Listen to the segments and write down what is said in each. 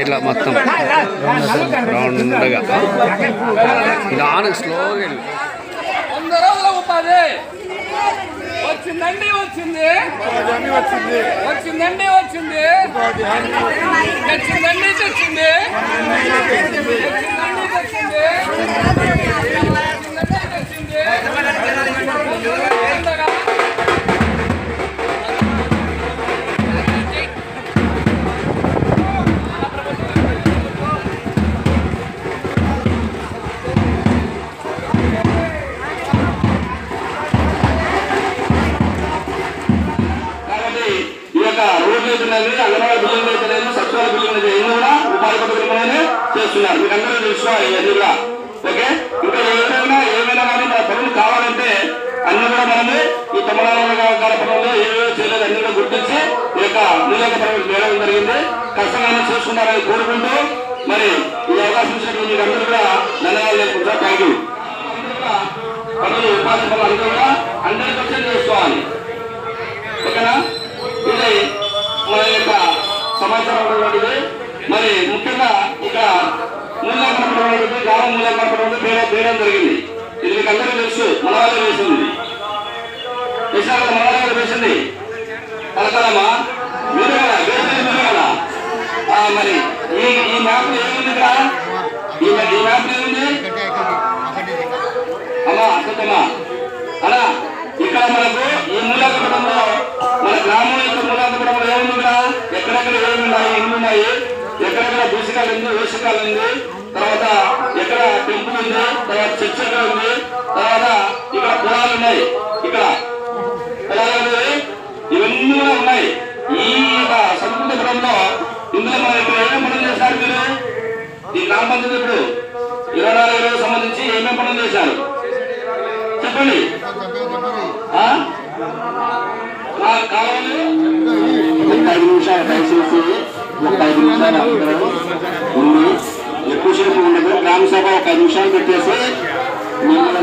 ఇట్లా మొత్తం రౌండ్గా. నిదానం స్లోగా వెళ్ళు. వంద రోజుల ఉపాధి. వచ్చిందండి వచ్చింది. వచ్చిందండి వచ్చింది. తెచ్చిందండి తెచ్చింది. తెచ్చిందండి తెచ్చింది. తెచ్చింది. రోడ్లు అంగన్వాడీ బిల్డింగ్ అయితేనేది సచివాలయ బిల్డింగ్ అయితే ఇవన్నీ కూడా ఉపాధి పథకంలోనే చేస్తున్నారు. మీకు అందరూ తెలుసు ఇవన్నీ కూడా ఓకే? ఇంకా ఏదైనా ఏమైనా కానీ మన పనులు కావాలంటే అన్ని కూడా మనము ఈ తమిళనాడు కార్యక్రమంలో ఏవేవో చేయలేదు అన్ని కూడా గుర్తించి ఈ యొక్క నీళ్ళక పనులు చేయడం జరిగింది. కష్టంగానే చేసుకున్నారని కోరుకుంటూ మరి ఈ అవకాశం ఇచ్చినటువంటి మీకు అందరూ కూడా ధన్యవాదాలు తెలుపుకుంటా థ్యాంక్ యూ పనులు ఉపాధి పనులు అందరూ కూడా హండ్రెడ్ పర్సెంట్ చేసుకోవాలి. ఓకేనా? ఇది మన యొక్క సమాచారం ఉన్నటువంటిది. మరి ముఖ్యంగా ఇక మూల్యాంకనపడమైనటువంటి గ్రామ మూల్యాంకనపడమైనది పేరు పేయడం జరిగింది. ఇది మీకు అందరికీ తెలుసు. మన వాళ్ళే వేసింది. విశాఖ మన వాళ్ళే వేసింది కలకలమ్మా మీరు వేసింది ఈ ఈ మ్యాప్ ఏముంది ఇక్కడ? ఈ మ్యా- ఈ మ్యాప్ ఏముంది? అమ్మా అసతమ్మా అలా ఇక్కడ మనకు ఉన్నాయి. ఎక్కడెక్కడ దూషికాలు ఉంది వేసికాలు ఉంది. తర్వాత ఎక్కడ టెంపుల్ ఉంది తర్వాత చర్చ్ ఎక్కడ ఉంది. తర్వాత ఇక్కడ పొలాలు ఉన్నాయి. ఇక్కడ పొలాలు ఇవన్నీ ఉన్నాయి. ఈ యొక్క సంస్కృత పదంలో ఇందులో మనం ఇక్కడ ఏమేమి పనులు చేశారు మీరు? ఈ గ్రామ పంచాయతీ ఇప్పుడు ఇరవై నాలుగు సంబంధించి ఏమేమి పనులు చేశారు? చెప్పండి. ఒక అందరూ ఉండి ఎక్కువసేపు ఉండదు గ్రామ సభ ఒక ఐదు నిమిషాలు పెట్టేసి మిమ్మల్ని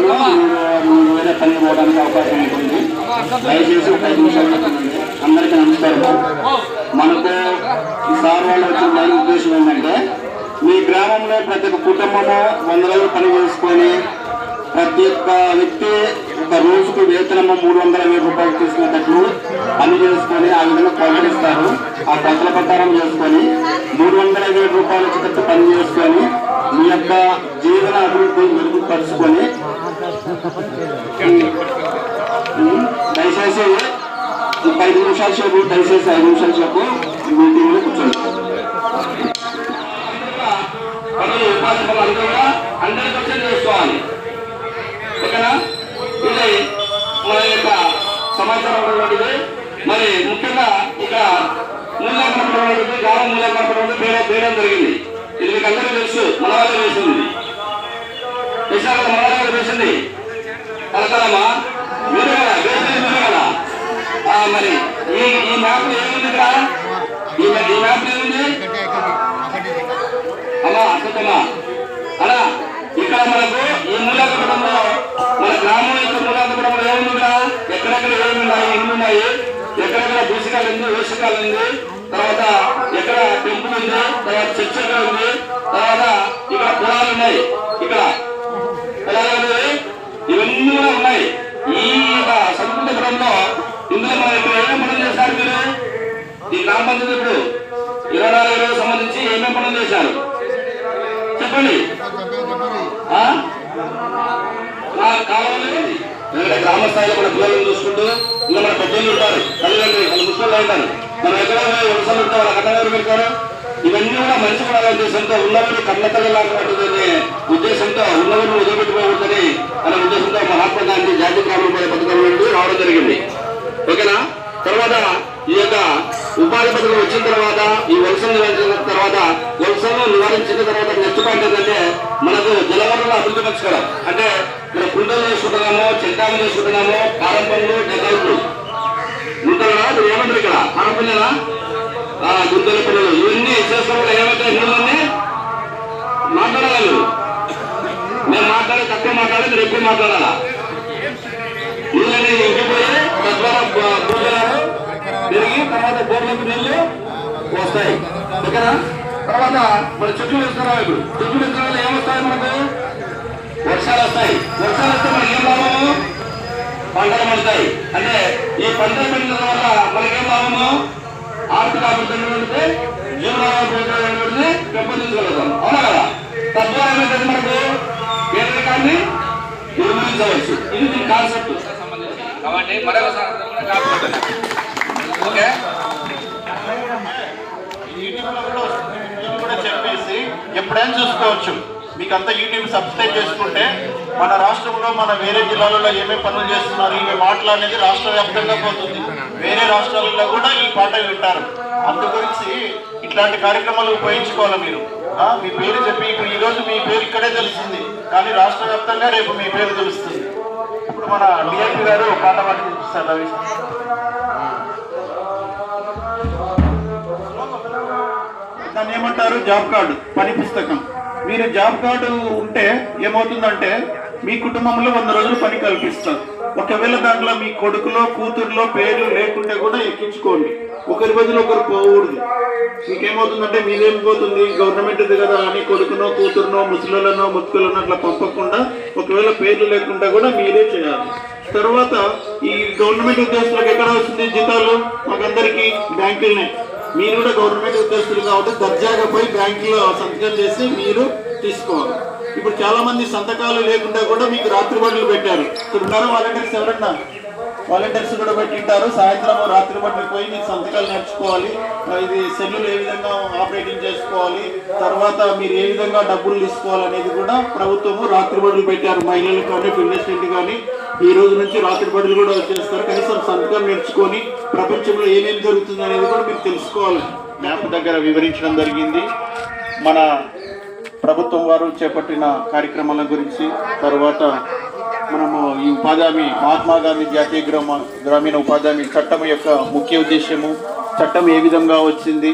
మూడు వేరే పని పోవడానికి అవకాశం ఉంటుంది. దయచేసి ఒక ఐదు నిమిషాలు పెట్టండి. అందరికీ నమస్కారం. మనకు సార్ వాళ్ళు వచ్చిన మెయిన్ ఉద్దేశం ఏంటంటే మీ గ్రామంలో ప్రతి ఒక్క కుటుంబము వంద రోజులు పని చేసుకొని ప్రతి ఒక్క వ్యక్తి ఒక రోజుకు వేతనము మూడు వందల వేల రూపాయలు తీసుకునేటట్లు పని చేసుకొని ఆ విధంగా కొలతలు ఆ కొత్తల ప్రకారం చేసుకొని మూడు వందల వేల రూపాయల చికెట్ పని చేసుకొని మీ యొక్క జీవన అభివృద్ధి మెరుగుపరుచుకొని దయచేసి ఒక ఐదు నిమిషాల సేపు దయచేసి ఐదు నిమిషాల సేపు మీటింగ్లో కూర్చోండి. ఉపాధి అందరూ చేసుకోవాలి ఓకేనా? ఇది మన యొక్క సమాచారం ఉన్నటువంటిది. మరి ముఖ్యంగా ఇక మూల్యాంకనపడమైనటువంటి గ్రామ మూల్యాంకనపడమైనది పేరు పేయడం జరిగింది. ఇది మీకు అందరికీ తెలుసు. మన వాళ్ళే వేసింది. విశాఖ మన వాళ్ళే వేసింది. కలకలమా మీరు వేసింది మీరు మరి ఈ ఈ మ్యాప్ ఏముంది ఇక్కడ? ఈ మ్యాప్ ఏముంది? అమ్మా అసతమ్మా అలా ఇక్కడ మనకు ఈ మూలాకపటంలో మన గ్రామం యొక్క మూలాకపటంలో ఏముంది ఇక్కడ ఎక్కడెక్కడ ఏమి ఉన్నాయి ఇల్లు ఉన్నాయి ఎక్కడెక్కడ బూసికాలు ఉంది వేషకాలు ఉంది? తర్వాత ఎక్కడ టెంపుల్ ఉంది తర్వాత చర్చ్ ఎక్కడ ఉంది తర్వాత ఇక్కడ పొలాలు ఉన్నాయి. ఇక్కడ పొలాలు ఇవన్నీ కూడా ఉన్నాయి. ఈ యొక్క సంస్కృత గ్రంథంలో ఇందులో మనం ఇక్కడ ఏమేమి పనులు చేశారు మీరు? ఈ గ్రామ పంచాయతీ ఇప్పుడు ఇరవై నాలుగు రోజులకు సంబంధించి ఏమేమి పనులు చేశారు? చెప్పండి. ఆ? ఆ, కావాలి ఎందుకంటే గ్రామ స్థాయిలో మన పిల్లలను చూసుకుంటూ ఇంకా మన పెద్దలు ఉంటారు తల్లిదండ్రులు మన ముసలు ఉంటారు మనం ఎక్కడ వ్యవసాయం ఉంటే వాళ్ళ కన్నగారు పెడతారు? ఇవన్నీ కూడా మంచి కూడా ఉద్దేశంతో ఉన్నవారు కన్నతల్లి లాంటి ఉద్దేశంతో ఉన్నవారిని వదిలిపెట్టుకోకూడదని అనే ఉద్దేశంతో మహాత్మా గాంధీ జాతీయ గ్రామీణ పథకం నుండి రావడం జరిగింది. ఓకేనా? తర్వాత ఈ యొక్క ఉపాధి పథకం వచ్చిన తర్వాత ఈ వలసలు నివారించిన తర్వాత వలసలను నివారించిన తర్వాత నెక్స్ట్ పాయింట్ ఏంటంటే మనకు జలవనరుల అభివృద్ధి పరచుకోవడం. అంటే చేసుకుంటున్నాము చెట్టాలు చేసుకుంటున్నాము డెకల్పు పనులు మీరు ఏమంటారు ఇక్కడ. కారం పనులేనా గుంతల పిల్లలు. ఇవన్నీ చేసుకోవడం ఏమంటే నీళ్ళన్నీ మాట్లాడాలి? మేము మాట్లాడే తక్కువ మాట్లాడాలి మీరు ఎక్కువ మాట్లాడాలా? నీళ్ళని ఇంకిపోయి తద్వారా బ- భూజలాలు పెరిగి తర్వాత బోర్లకు నీళ్ళు వస్తాయి. ఓకేనా? తర్వాత మన చెట్లు వేస్తున్నాం ఇప్పుడు? చెట్లు వేసిన వల్ల ఏమొస్తాయి మనకు? వర్షాలు వస్తాయి. వర్షాలు వస్తే పంటలు పండుతాయి. అంటే ఈ పంటలు పండిన వల్ల మనకేం లాభము? ఆర్థిక అభివృద్ధి జీవనాభివృద్ధి పెంపొందించగలుగుతాం అవునా కదా? తద్వారా ఏమైతే మనకు? పేదరికాన్ని నిర్మూలించవచ్చు. ఇది దీని కాన్సెప్ట్ కాబట్టి మరొకసారి. ఓకే. యూట్యూబ్లో కూడా చెప్పేసి ఎప్పుడైనా చూసుకోవచ్చు. మీకు అంతా యూట్యూబ్ సబ్స్క్రైబ్ చేసుకుంటే మన రాష్ట్రంలో మన వేరే జిల్లాలలో ఏమేమి పనులు చేస్తున్నారు ఇవి మాటలు అనేది రాష్ట్ర వ్యాప్తంగా పోతుంది. వేరే రాష్ట్రాలలో కూడా ఈ పాట వింటారు. అందు గురించి ఇట్లాంటి కార్యక్రమాలు ఉపయోగించుకోవాలి మీరు. మీ పేరు చెప్పి ఇప్పుడు ఈరోజు మీ పేరు ఇక్కడే తెలుస్తుంది. కానీ రాష్ట్ర వ్యాప్తంగా రేపు మీ పేరు తెలుస్తుంది. ఇప్పుడు మన డిఎంపీ గారు పాట పాడి చూపిస్తారు రవి దాన్ని ఏమంటారు? జాబ్ కార్డు పని పుస్తకం. మీరు జాబ్ కార్డు ఉంటే ఏమవుతుందంటే మీ కుటుంబంలో వంద రోజులు పని కల్పిస్తారు. ఒకవేళ దాంట్లో మీ కొడుకులో కూతురులో పేరు లేకుంటే కూడా ఎక్కించుకోండి. ఒకరి బదులు ఒకరు పోకూడదు. మీకేమవుతుందంటే మీదేం పోతుంది గవర్నమెంట్ కదా అని కొడుకునో కూతురునో ముసలినో ముత్తులనో అట్లా పంపకుండా ఒకవేళ పేర్లు లేకుండా కూడా మీరే చేయాలి. తర్వాత ఈ గవర్నమెంట్ ఉద్యోగస్తులకు ఎక్కడ వస్తుంది జీతాలు? మాకందరికీ బ్యాంకులనే. మీరు కూడా గవర్నమెంట్ ఉద్యోగస్తులు కాబట్టి దర్జాగా పోయి బ్యాంకులో సంతకం చేసి మీరు తీసుకోవాలి. ఇప్పుడు చాలా మంది సంతకాలు లేకుండా కూడా మీకు రాత్రి బడులు పెట్టారు. ఇక్కడ ఉన్నారా వాలంటీర్స్ ఎవరన్నా? వాలంటీర్స్ కూడా పెట్టింటారు సాయంత్రం రాత్రి బడులు పోయి మీకు సంతకాలు నేర్చుకోవాలి. ఇది సెల్లులు ఏ విధంగా ఆపరేటింగ్ చేసుకోవాలి? తర్వాత మీరు ఏ విధంగా డబ్బులు తీసుకోవాలనేది కూడా ప్రభుత్వము రాత్రి బడులు పెట్టారు. మహిళలకు కానీ ఫిట్నెస్ కానీ ఈ రోజు నుంచి రాత్రి బడులు కూడా వచ్చేస్తారు. కనీసం సంతకం నేర్చుకొని ప్రపంచంలో ఏమేమి జరుగుతుంది అనేది కూడా మీరు తెలుసుకోవాలి. మ్యాప్ దగ్గర వివరించడం జరిగింది. మన ప్రభుత్వం వారు చేపట్టిన కార్యక్రమాల గురించి తర్వాత మనము ఈ ఉపాధి మహాత్మా గాంధీ జాతీయ గ్రామ గ్రామీణ ఉపాధి హామీ చట్టం యొక్క ముఖ్య ఉద్దేశము చట్టం ఏ విధంగా వచ్చింది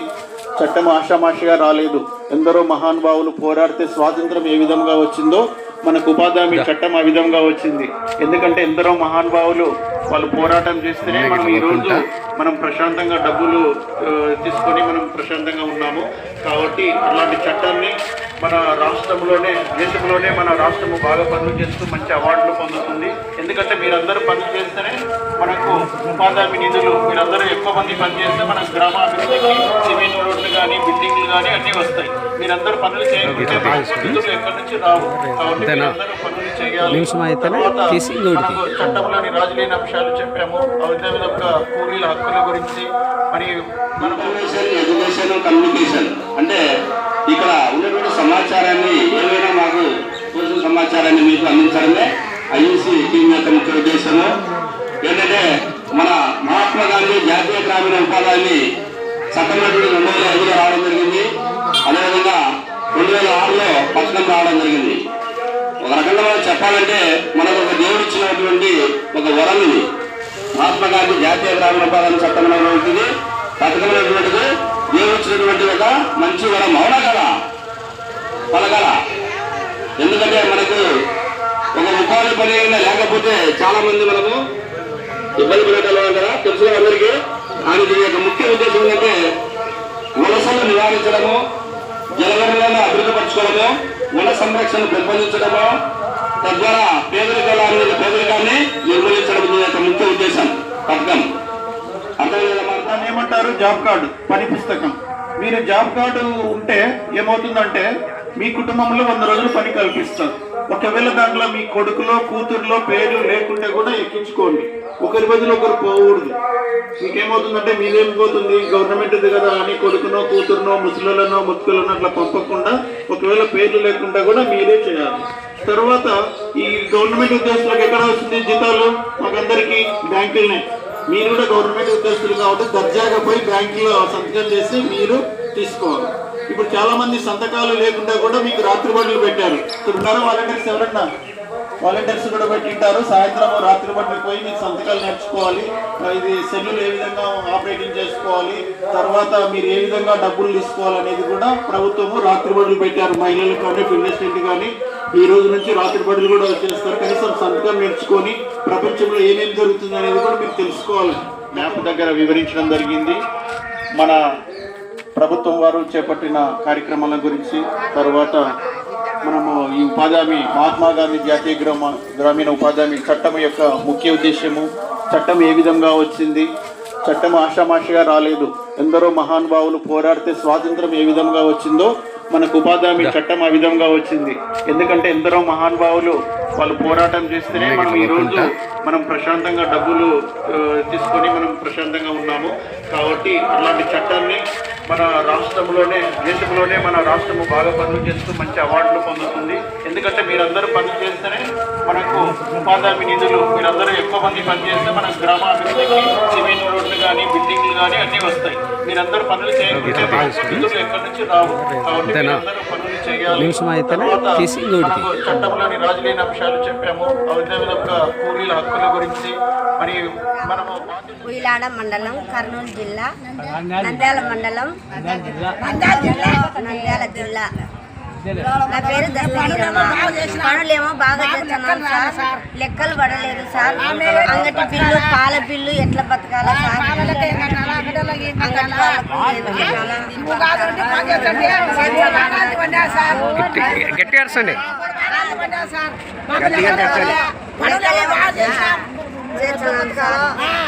చట్టం ఆషామాషిగా రాలేదు ఎందరో మహానుభావులు పోరాడితే స్వాతంత్రం ఏ విధంగా వచ్చిందో మనకు ఉపాధి హామీ చట్టం ఆ విధంగా వచ్చింది. ఎందుకంటే ఎందరో మహానుభావులు వాళ్ళు పోరాటం చేస్తేనే మనం ఈ రోజు మనం ప్రశాంతంగా డబ్బులు తీసుకొని మనం ప్రశాంతంగా ఉన్నాము. కాబట్టి అలాంటి చట్టాన్ని మన రాష్ట్రంలోనే దేశంలోనే మన రాష్ట్రము బాగా పనులు చేస్తూ మంచి అవార్డులు పొందుతుంది. ఎందుకంటే మీరందరూ పనులు చేస్తేనే మనకు ఉపాధి నిధులు మీరందరూ ఎక్కువ మంది పని చేస్తే మన గ్రామాభివృద్ధికి సిమెంట్ రోడ్లు కానీ బిల్డింగ్లు కానీ అన్నీ వస్తాయి. మీరందరూ పనులు చేయకుంటే ఎక్కడి నుంచి రావు? కాబట్టి? మీరందరూ పనులు చేయాలి. తర్వాత చట్టంలోని రాజులేని అంశాలు చెప్పాము. అదేవిధంగా కూలీల హక్కుల గురించి మరి మనము ఎడ్యుకేషన్ కమ్యూనికేషన్ అంటే ఇక్కడ ఉన్నటువంటి సమాచారాన్ని ఏమైనా మాకు తోచిన సమాచారాన్ని మీకు అందించడమే ఐఈసీ టీం యొక్క ముఖ్య ఉద్దేశము. ఏంటంటే మన మహాత్మా గాంధీ జాతీయ గ్రామీణ ఉపాధాన్ని చట్టమైనటువంటి రెండు వేల ఐదులో రావడం జరిగింది. అదేవిధంగా రెండు వేల ఆరులో పట్టణం రావడం జరిగింది. ఒక రకంగా మనం చెప్పాలంటే మనకు ఒక దేవుడు ఇచ్చినటువంటి ఒక వరం ఇది. మహాత్మా గాంధీ జాతీయ గ్రామీణ ఉపాధి చట్టం ఉంటుంది. పథకమైనటువంటిది దేవుడు ఇచ్చినటువంటి ఒక మంచి వరం. అవునా కదా? పలకాల. ఎందుకంటే మనకు ఒక ఉపాధి పని అయినా లేకపోతే చాలా మంది మనము ఇబ్బంది పడేటోళ్ళం కదా. తెలుసు అందరికీ? కానీ దీని యొక్క ముఖ్య ఉద్దేశం ఏంటంటే వలసలు నివారించడము జలవరులను అభివృద్ధి పరచుకోవడము సంరక్షణ పెంపొందించడము? తద్వారా పేదరికాల పేదరికాన్ని నిర్మూలించడం యొక్క ముఖ్య ఉద్దేశం. పథకం. అర్థమైందా దాన్ని ఏమంటారు? జాబ్ కార్డు పని పుస్తకం. మీరు జాబ్ కార్డు ఉంటే ఏమవుతుందంటే మీ కుటుంబంలో వంద రోజులు పని కల్పిస్తారు. ఒకవేళ దాంట్లో మీ కొడుకులో కూతురులో పేరు లేకుంటే కూడా ఎక్కించుకోండి. ఒకరి బదులు ఒకరు పోకూడదు. మీకేమవుతుందంటే మీదేం పోతుంది? గవర్నమెంట్ కదా అని కొడుకునో కూతురునో ముసలినో ముత్తులనో అట్లా పంపకుండా ఒకవేళ పేర్లు లేకుండా కూడా మీరే చేయాలి. తర్వాత ఈ గవర్నమెంట్ ఉద్యోగస్తులకు ఎక్కడ వస్తుంది జీతాలు? మాకందరికీ బ్యాంకులనే. మీరు కూడా గవర్నమెంట్ ఉద్యోగస్తులు కాబట్టి దర్జాగా పోయి బ్యాంకులో సంతకం చేసి మీరు తీసుకోవాలి. ఇప్పుడు చాలా మంది సంతకాలు లేకుండా కూడా మీకు రాత్రి బండ్లు పెట్టారు. ఇక్కడ ఉన్నారా వాలంటీర్స్ ఎవరన్నా? వాలంటీర్స్ కూడా పెట్టింటారు సాయంత్రం రాత్రి బడులు పోయి మీకు సంతకాలు నేర్చుకోవాలి. ఇది సెల్లులు ఏ విధంగా ఆపరేటింగ్ చేసుకోవాలి. తర్వాత మీరు ఏ విధంగా డబ్బులు తీసుకోవాలనేది కూడా ప్రభుత్వము రాత్రి బడులు పెట్టారు. మహిళలకు కానీ ఫిట్నెస్ కానీ ఈ రోజు నుంచి రాత్రి బడులు కూడా వచ్చేస్తారు. కనీసం సంతకం నేర్చుకొని ప్రపంచంలో ఏమేమి జరుగుతుంది అనేది కూడా మీరు తెలుసుకోవాలి. మ్యాప్ దగ్గర వివరించడం జరిగింది. మన ప్రభుత్వం వారు చేపట్టిన కార్యక్రమాల గురించి తర్వాత మనము ఈ ఉపాధి హామీ మహాత్మా గాంధీ జాతీయ గ్రామ గ్రామీణ ఉపాధి హామీ చట్టం యొక్క ముఖ్య ఉద్దేశము చట్టం ఏ విధంగా వచ్చింది చట్టం ఆషామాషిగా రాలేదు ఎందరో మహానుభావులు పోరాడితే స్వాతంత్రం ఏ విధంగా వచ్చిందో మనకు ఉపాధి హామీ చట్టం ఆ విధంగా వచ్చింది. ఎందుకంటే ఎందరో మహానుభావులు వాళ్ళు పోరాటం చేస్తేనే మనం ఈరోజు మనం ప్రశాంతంగా డబ్బులు తీసుకొని మనం ప్రశాంతంగా ఉన్నాము. కాబట్టి అలాంటి చట్టాన్ని మన రాష్ట్రంలోనే దేశంలోనే మన రాష్ట్రము బాగా పనులు చేస్తూ మంచి అవార్డులు పొందుతుంది. ఎందుకంటే మీరందరూ పనులు చేస్తేనే మనకు ఉపాధి నిధులు మీరందరూ ఎక్కువ మంది పని చేస్తే మన గ్రామాభివృద్ధికి సిమెంట్ రోడ్లు కానీ బిల్డింగ్లు కానీ అన్నీ వస్తాయి. మీరందరూ పనులు చేయకపోతే నిధులు ఎక్కడి నుంచి రావు? కాబట్టి? మీరందరూ పనులు చేయాలి. చట్టంలోని రాజులేని అంశాలు చెప్పాము. అదే విధంగా కూలీల హక్కుల గురించి మరి మనము మండలం కర్నూలు జిల్లా నంద్యాల మండలం నంద్యాల జిల్లా. నా పేరు పనులేమో బాగా చేస్తున్నాం సార్. లెక్కలు పడలేదు సార్. అంగటి బిల్లు పాల బిల్లు ఎట్లా బతకాలా సార్? అంగటి వాళ్ళకు ఏం పెట్టాలా? గట్టి అరసండి. లెక్కలేమో చేస్తున్నాం సార్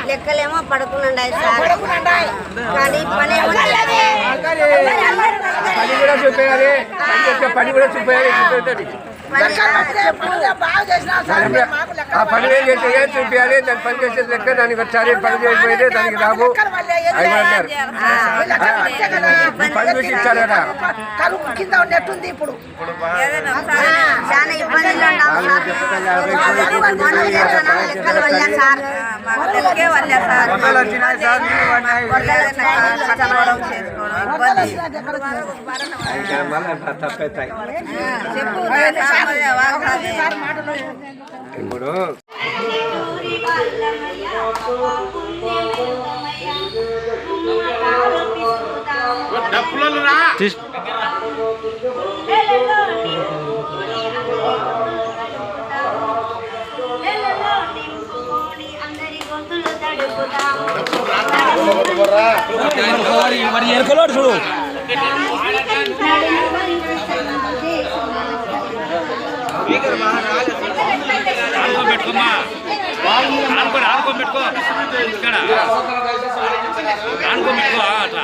లెక్కలేమో పడుకున్నాయి సార్. కానీ పని పని కూడా పని పని కూడా ఆ పని ఏం చేస్తే ఏం చూపించాలి దాని పని చేసే లెక్క దానికి వచ్చాలి పని చేయకపోతే దానికి రాబు అంటారు ఈ పని చూసి ఇచ్చారు కదా కింద ఉన్నట్టుంది ఇప్పుడు చెప్పు వాగ్దాది. ఇప్పుడు మరి అందరి చూడు పెట్టుకో. ఇక్కడ. ఆనుకోని పెట్టుకో అట్లా.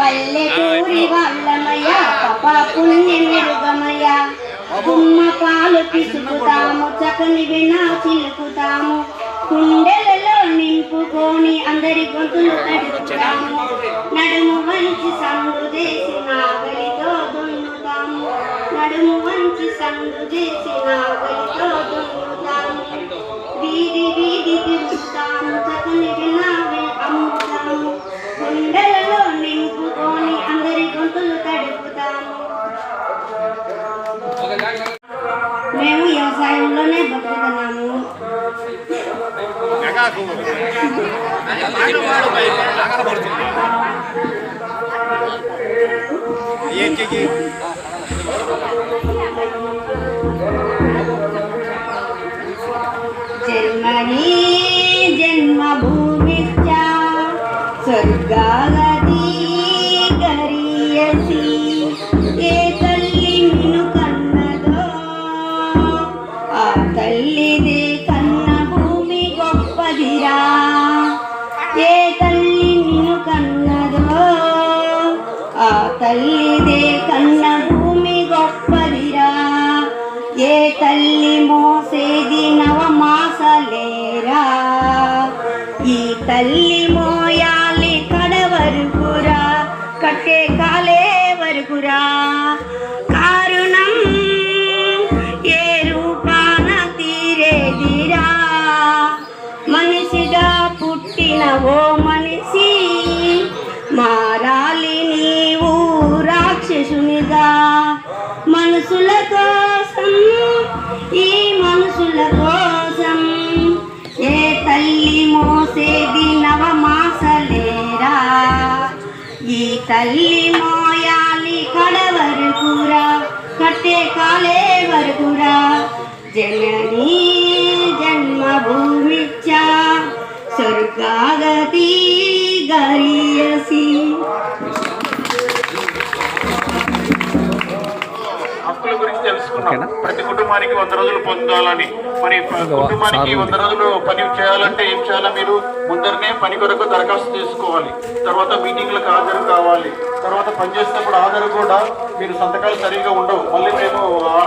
పల్లెటూరి వాళ్ళమయ్య పపా పుణ్యం ఎరుగమయ్య గుమ్మ పాలు పిసుకుతాము చక్కని విన చిలుకుతాము. కుండెలలో నింపుకొని అందరి గొంతులు తడుపుతాము. నడుము వంచి సందు చేసి నాగలితో దున్నుతాము. నడుము వంచి సందు చేసి నాగలితో దున్నుతాము. వీధి వీధి చక్కని గుండెలలో నింపుకొని అందరి గొంతులు మేము వ్యవసాయంలోనే బతుకుతున్నాము. ఏంటి తల్లిదే కన్న తల్లి మాయాలి కడ వరకురా కట్టే కాలే వరకురా జనని ప్రతి కుటుంబానికి వంద రోజులు పొందాలని. మరి కుటుంబానికి వంద రోజులు పని చేయాలంటే ఏం చేయాలి మీరు? ముందరనే పని కొరకు దరఖాస్తు చేసుకోవాలి. తర్వాత మీటింగ్లకు హాజరు కావాలి. తర్వాత పని చేసేటప్పుడు హాజరు కూడా మీరు సంతకాలు సరిగా ఉండవు. మళ్ళీ మేము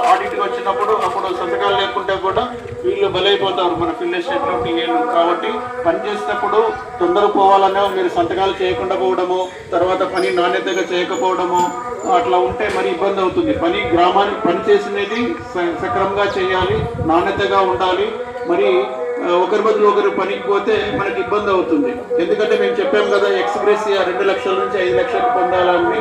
ఆడిట్కి వచ్చినప్పుడు అప్పుడు సంతకాలు లేకుంటే కూడా వీళ్ళు బలైపోతారు మన ఫిల్లేషన్లు టీఏలు కాబట్టి పని చేసేటప్పుడు తొందర పోవాలనే మీరు సంతకాలు చేయకుండా పోవడము తర్వాత పని నాణ్యతగా చేయకపోవడము అట్లా ఉంటే మరి ఇబ్బంది అవుతుంది. పని గ్రామానికి పని అనేది సక్రమంగా చేయాలి నాణ్యతగా ఉండాలి. మరి ఒకరి బదులు ఒకరు పనికి పోతే మనకి ఇబ్బంది అవుతుంది. ఎందుకంటే మేము చెప్పాము కదా ఎక్స్ప్రెస్ రెండు లక్షల నుంచి ఐదు లక్షలు పొందాలని.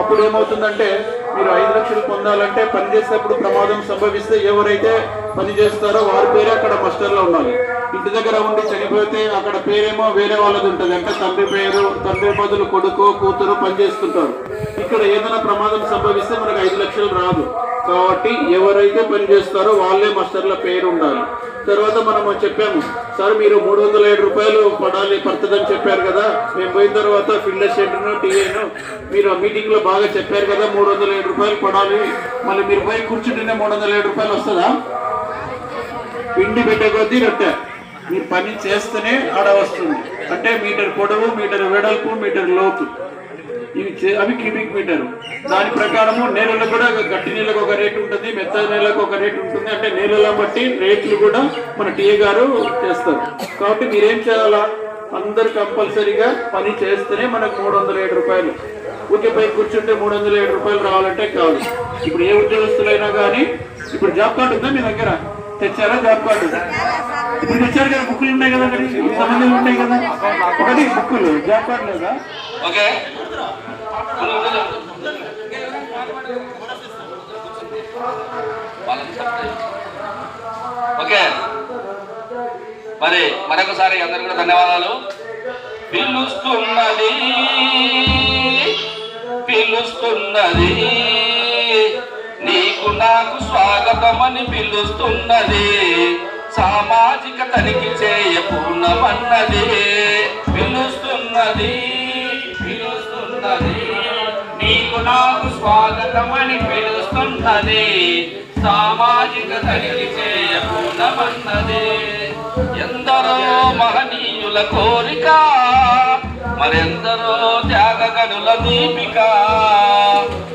అప్పుడు ఏమవుతుందంటే మీరు ఐదు లక్షలు పొందాలంటే పనిచేసేటప్పుడు ప్రమాదం సంభవిస్తే ఎవరైతే పని చేస్తారో వారి పేరే అక్కడ మస్టర్లో ఉండాలి. ఇంటి దగ్గర ఉండి చనిపోతే అక్కడ పేరేమో వేరే వాళ్ళది ఉంటుంది. అంటే తండ్రి పేరు తండ్రి బదులు కొడుకు కూతురు పని చేస్తుంటారు. ఇక్కడ ఏదైనా ప్రమాదం సంభవిస్తే మనకు ఐదు లక్షలు రాదు. కాబట్టి ఎవరైతే పని చేస్తారో వాళ్ళే మాస్టర్ల పేరు ఉండాలి. తర్వాత మనం చెప్పాము సార్ మీరు మూడు వందల ఏడు రూపాయలు పడాలి పడుతుందని చెప్పారు కదా. మేము పోయిన తర్వాత ఫిల్డర్ షెడ్ను టీఏను మీరు ఆ మీటింగ్లో బాగా చెప్పారు కదా మూడు వందల ఏడు రూపాయలు పడాలి. మళ్ళీ మీరు పోయి కూర్చుంటేనే మూడు వందల ఏడు రూపాయలు వస్తుందా? పిండి పెట్టే కొద్దీ రొట్టె. మీరు పని చేస్తేనే ఆడ వస్తుంది. అంటే మీటర్ పొడవు మీటర్ వెడల్పు మీటర్ లోతు. ఇవి చే- అవి క్యూబిక్ మీటర్. దాని ప్రకారము నేలలో కూడా గట్టి నీళ్ళకు ఒక రేటు ఉంటుంది మెత్త నేలకు ఒక రేటు ఉంటుంది. అంటే నేలలను బట్టి రేట్లు కూడా మన టీఏ గారు చేస్తారు. కాబట్టి మీరేం చేయాలా? అందరు కంపల్సరీగా పని చేస్తేనే మనకు మూడు వందల ఏడు రూపాయలు. ఊరికే కూర్చుంటే మూడు వందల ఏడు రూపాయలు రావాలంటే కాదు. ఇప్పుడు ఏ ఉద్యోగస్తులైనా కానీ ఇప్పుడు జాబ్ కార్డు ఉందా మీ దగ్గర? తెచ్చారా జాబ్ కార్డు? ఇప్పుడు తెచ్చారు కదా బుక్కులు ఉన్నాయి కదా మరి? ఇంతమంది ఉంటాయి కదా? ఒకటి బుక్కులు జాబ్ కార్డు లేదా? ఓకే. ఓకే. మరి మరొకసారి అందరు కూడా ధన్యవాదాలు. పిలుస్తున్నది పిలుస్తున్నది. నీకు నాకు స్వాగతమని పిలుస్తున్నది. సామాజిక తనిఖీ చేయ పూర్ణమన్నది పిలుస్తున్నది పిలుస్తున్నది. నీకు నాకు స్వాగతమని పిలుస్తున్నది. సామాజిక తనిఖీ చేయ పూర్ణమన్నది ఎందరో మహనీయుల కోరిక మరెందరో త్యాగగనుల దీపిక?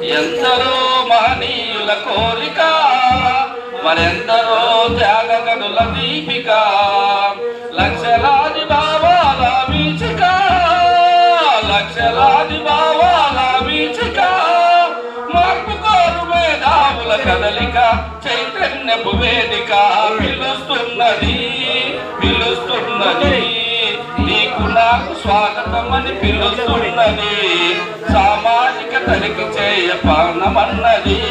ఎందరో మహనీయుల కోరిక? మరెందరో త్యాగగనుల దీపిక? లక్షలాది భావాల వీచిక? లక్షలాది భావాల వీచిక? మార్పు కోరు మేధావుల కదలిక చైతన్యపు వేదిక. పిలుస్తున్నది పిలుస్తున్నది. నాకు స్వాగతం అని పిలుస్తున్నది. సామాజిక తనిఖీ చేయ పానమన్నది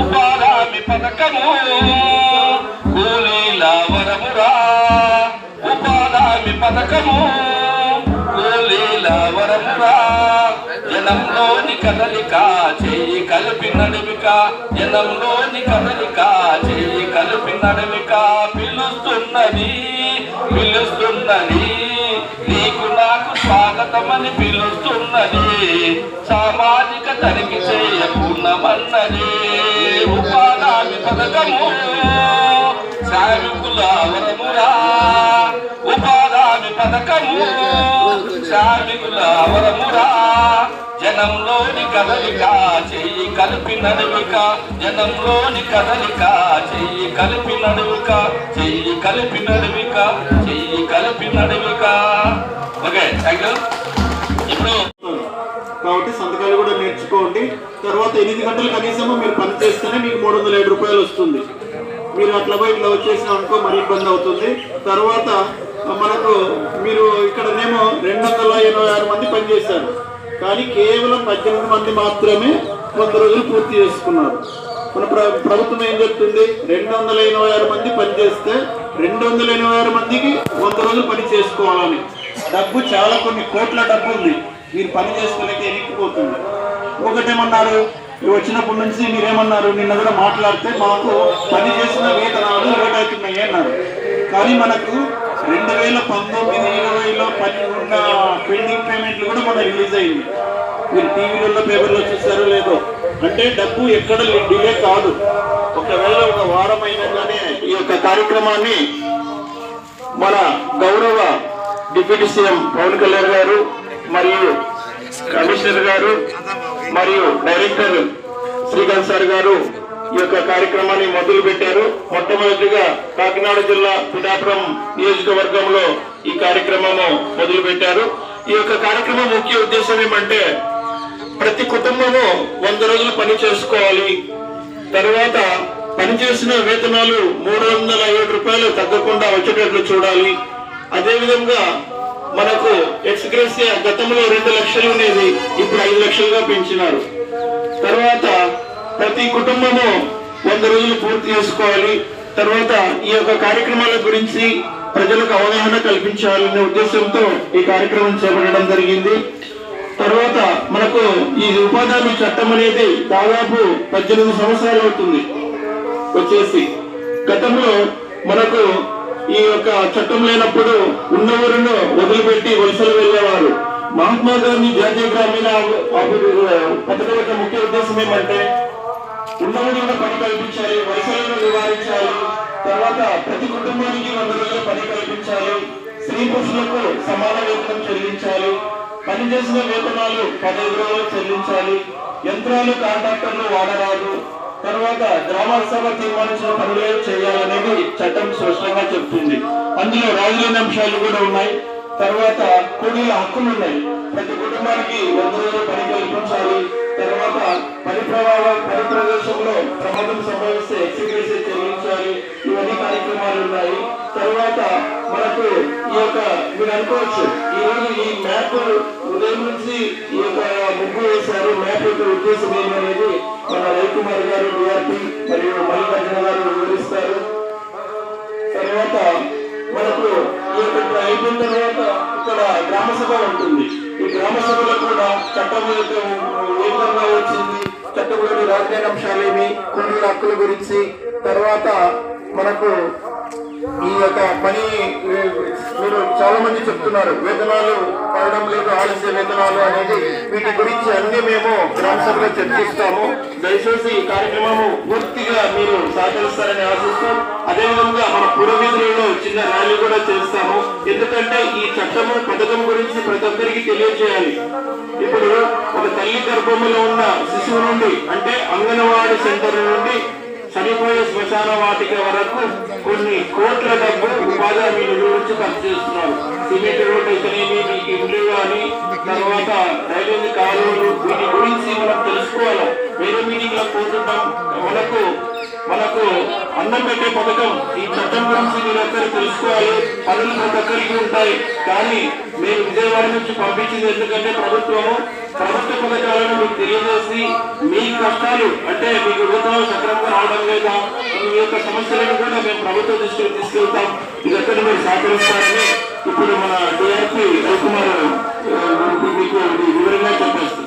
ఉపాధామి పథకము. కూలీల వరమురా. ఉపాధామి పథకము. కూలీల వరమురా. జనంలోని కదలిక చేయి కలిపి నడిమిక. జనంలోని కదలిక చేయి కలిపి నడిమిక. పిలుస్తున్నది పిలుస్తున్నది. స్వాగతమని పిలుస్తున్నది. సామాజిక తనిఖీ చేయ పూర్ణమన్నది ఉపాధి పథకము. శ్రామికుల వరమురా ఉపాధి పథకము. శ్రామికుల వరమురా జనంలోని కదలిక చెయ్యి కలిపి నడువిక. జనంలోని కదలిక చెయ్యి కలిపి నడువిక. చెయ్యి కలిపి నడువిక. చెయ్యి కలిపి నడువిక. ఓకే థ్యాంక్ యూ ఇప్పుడు కాబట్టి సంతకాలు కూడా నేర్చుకోండి. తర్వాత ఎనిమిది గంటలు కనీసము మీరు పని చేస్తేనే మీకు మూడు వందల ఏడు రూపాయలు వస్తుంది. మీరు అట్లా పోయి ఇట్లా వచ్చేసిన అనుకో మరి ఇబ్బంది అవుతుంది. తర్వాత మనకు మీరు ఇక్కడనేమో రెండు వందల ఎనభై ఆరు మంది పనిచేశారు కానీ కేవలం పద్దెనిమిది మంది మాత్రమే కొంత రోజులు పూర్తి చేసుకున్నారు. మన ప్రభుత్వం ఏం చెప్తుంది? రెండు వందల ఎనభై ఆరు మంది పనిచేస్తే రెండు వందల ఎనభై ఆరు మందికి వంద రోజులు పని చేసుకోవాలని. డబ్బు చాలా కొన్ని కోట్ల డబ్బు ఉంది. మీరు పని చేసుకోలేక ఎనిక్కిపోతుంది ఒకటేమన్నారు? వచ్చినప్పటి నుంచి మీరేమన్నారు? నిన్న కూడా మాట్లాడితే మాకు పని చేసిన వేతనాలు లేట్ అవుతున్నాయి అన్నారు. కానీ మనకు రెండు వేల పంతొమ్మిది ఇరవైలో పని ఉన్న పెండింగ్ పేమెంట్లు కూడా మన రిలీజ్ అయింది మీరు టీవీలలో పేపర్లో చూసారో లేదో. అంటే డబ్బు ఎక్కడ డిలే కాదు. ఒకవేళ ఒక వారం అయినగానే ఈ యొక్క కార్యక్రమాన్ని మన గౌరవ డిప్యూటీ సీఎం పవన్ కళ్యాణ్ గారు మరియు కమిషనర్ గారు మరియు డైరెక్టర్ శ్రీకాంత్ సార్ గారు ఈ యొక్క కార్యక్రమాన్ని మొదలు పెట్టారు మొట్టమొదటిగా కాకినాడ జిల్లా పిఠాపురం నియోజకవర్గంలో ఈ కార్యక్రమము మొదలు పెట్టారు ఈ యొక్క కార్యక్రమం ముఖ్య ఉద్దేశం ఏమంటే ప్రతి కుటుంబము వంద రోజులు పని చేసుకోవాలి. తర్వాత పనిచేసిన వేతనాలు మూడు వందల ఏడు రూపాయలు తగ్గకుండా వచ్చేటట్లు చూడాలి. అదే విధంగా మనకు ఎక్స్గ్రెసియా గతంలో రెండు లక్షలు ఉండేది ఇప్పుడు ఐదు లక్షలుగా పెంచినారు. తర్వాత ప్రతి కుటుంబము వంద రోజులు పూర్తి చేసుకోవాలి. తర్వాత ఈ యొక్క కార్యక్రమాల గురించి ప్రజలకు అవగాహన కల్పించాలనే ఉద్దేశంతో ఈ కార్యక్రమం చేపట్టడం జరిగింది. తర్వాత మనకు ఈ ఉపాధి చట్టం అనేది దాదాపు పద్దెనిమిది సంవత్సరాలు అవుతుంది. వచ్చేసి గతంలో మనకు ఈ యొక్క చట్టం లేనప్పుడు ఉన్న వదిలిపెట్టి వలసలు వెళ్ళేవారు. మహాత్మా గాంధీ జాతీయ గ్రామీణ పథకం యొక్క ముఖ్య ఉద్దేశం ఏమంటే ఉన్న ఊరిలో పని కల్పించాలి వలసలను నివారించాలి తర్వాత ప్రతి కుటుంబానికి వంద రోజుల పని కల్పించాలి స్త్రీ పురుషులకు సమాన వేతనం చెల్లించాలి పని చేసిన వేతనాలు పదహైదు రోజులు చెల్లించాలి యంత్రాలు కాంట్రాక్టర్లు వాడరాదు తర్వాత గ్రామ సభ తీర్మానించిన పనులే చేయాలనేది చట్టం స్పష్టంగా చెప్తుంది. అందులో రాజులేని అంశాలు కూడా ఉన్నాయి. తర్వాత కూలీల హక్కులు ఉన్నాయి. ప్రతి కుటుంబానికి వంద రోజులు పని కల్పించాలి. తర్వాత పని ప్రభావం పని ప్రదేశంలో ప్రమాదం సంభవిస్తే ఎక్స్గ్రేసి చెల్లించాలి. ఇవన్నీ కార్యక్రమాలు ఉన్నాయి. తర్వాత మనకు ఈ యొక్క మీరు అనుకోవచ్చు ఈ రోజు ఈ మ్యాప్ ఉదయం నుంచి ఈ యొక్క ముగ్గు వేశారు. మ్యాప్ యొక్క ఉద్దేశం ఏమనేది మన రవికుమార్ గారు డిఆర్పి మరియు మల్లికార్జున గారు వివరిస్తారు. తర్వాత మనకు ఈ యొక్క అయిపోయిన తర్వాత ఇక్కడ గ్రామ సభ ఉంటుంది. గ్రామ సభలో కూడా చట్టం ఏ విధంగా వచ్చింది? చట్టంలోని రాజధాని అంశాలు కొన్ని హక్కుల గురించి. తర్వాత మనకు ఈ యొక్క పని మీరు చాలా మంది చెప్తున్నారు. వేతనాలు పడడం లేదు ఆలస్య వేతనాలు అనేది. వీటి గురించి అన్ని మేము గ్రామ సభలో చర్చిస్తాము. దయచేసి ఈ కార్యక్రమము పూర్తిగా మీరు సహకరిస్తారని ఆశిస్తాం అదేవిధంగా మన పురవీధులలో చిన్న ర్యాలీ కూడా చేస్తాము. ఎందుకంటే ఈ చట్టము పథకం గురించి ప్రతి ఒక్కరికి తెలియజేయాలి ఇప్పుడు ఒక తల్లి గర్భంలో ఉన్న శిశువు నుండి అంటే అంగన్వాడీ సెంటర్ నుండి చనిపోయే శ్మశాన వాటిక వరకు కొన్ని రోడ్డు నిధుల ఖర్చు చేస్తున్నారు. సిమెంట్ రోడ్డు అయితేనేమి మీకు ఇల్లు కానీ తర్వాత రైల్వే కాలువలు వీటి గురించి మనం తెలుసుకోవాలి? వేరే మీటింగ్లో పోతున్నాం మనకు మనకు అన్నం పెట్టే పథకం ఈ చట్టం గురించి మీరందరూ తెలుసుకోవాలి. పనులు ప్రతి ఒక్కరికి ఉంటాయి. కానీ మేము విజయవాడ నుంచి పంపించింది ఎందుకంటే ప్రభుత్వము ప్రభుత్వ పథకాలను మీకు తెలియజేసి మీ కష్టాలు అంటే మీకు యువతలు సక్రమంగా రావడం లేదా మీ యొక్క సమస్యలను కూడా మేము ప్రభుత్వ దృష్టికి తీసుకెళ్తాం. ఇదంతా మీరు సహకరిస్తారని ఇప్పుడు మన డిఆర్పి రవికుమార్ మీకు వివరంగా చెప్పేస్తారు.